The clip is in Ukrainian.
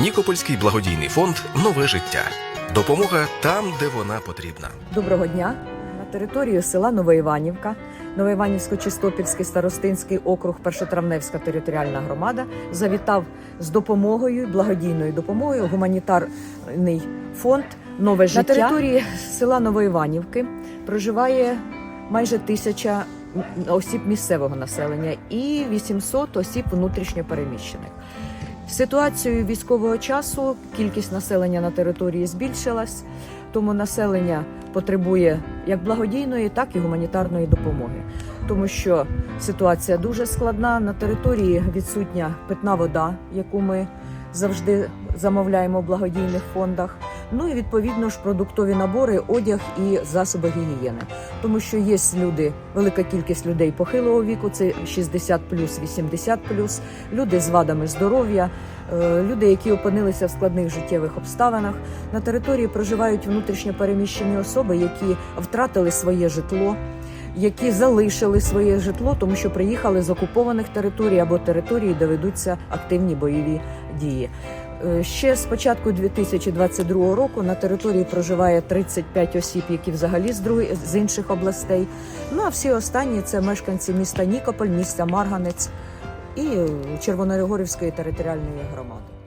Нікопольський благодійний фонд Нове життя. Допомога там, де вона потрібна. Доброго дня. На території села Новоіванівка, Новоіванівсько-Чистопільський старостинський округ, Першотравневська територіальна громада завітав з допомогою, благодійною допомогою гуманітарний фонд Нове життя. На території села Новоіванівки проживає майже тисяча осіб місцевого населення і 800 осіб внутрішньопереміщених. В ситуацію військового часу кількість населення на території збільшилась, тому населення потребує як благодійної, так і гуманітарної допомоги, тому що ситуація дуже складна. На території відсутня питна вода, яку ми завжди замовляємо в благодійних фондах. Ну і відповідно ж продуктові набори, одяг і засоби гігієни, тому що є люди, велика кількість людей похилого віку, це 60 80 люди з вадами здоров'я, е, люди, які опинилися в складних життєвих обставинах. На території проживають внутрішньо переміщені особи, які втратили своє житло. Які залишили своє житло, тому що приїхали з окупованих територій або територій, де ведуться активні бойові дії. Е, Ще з початку 2022 року на території проживає 35 осіб, які взагалі з друг... з інших областей. Ну а всі останні це мешканці міста Нікополь, міста Марганець і Червоногорівської територіальної громади.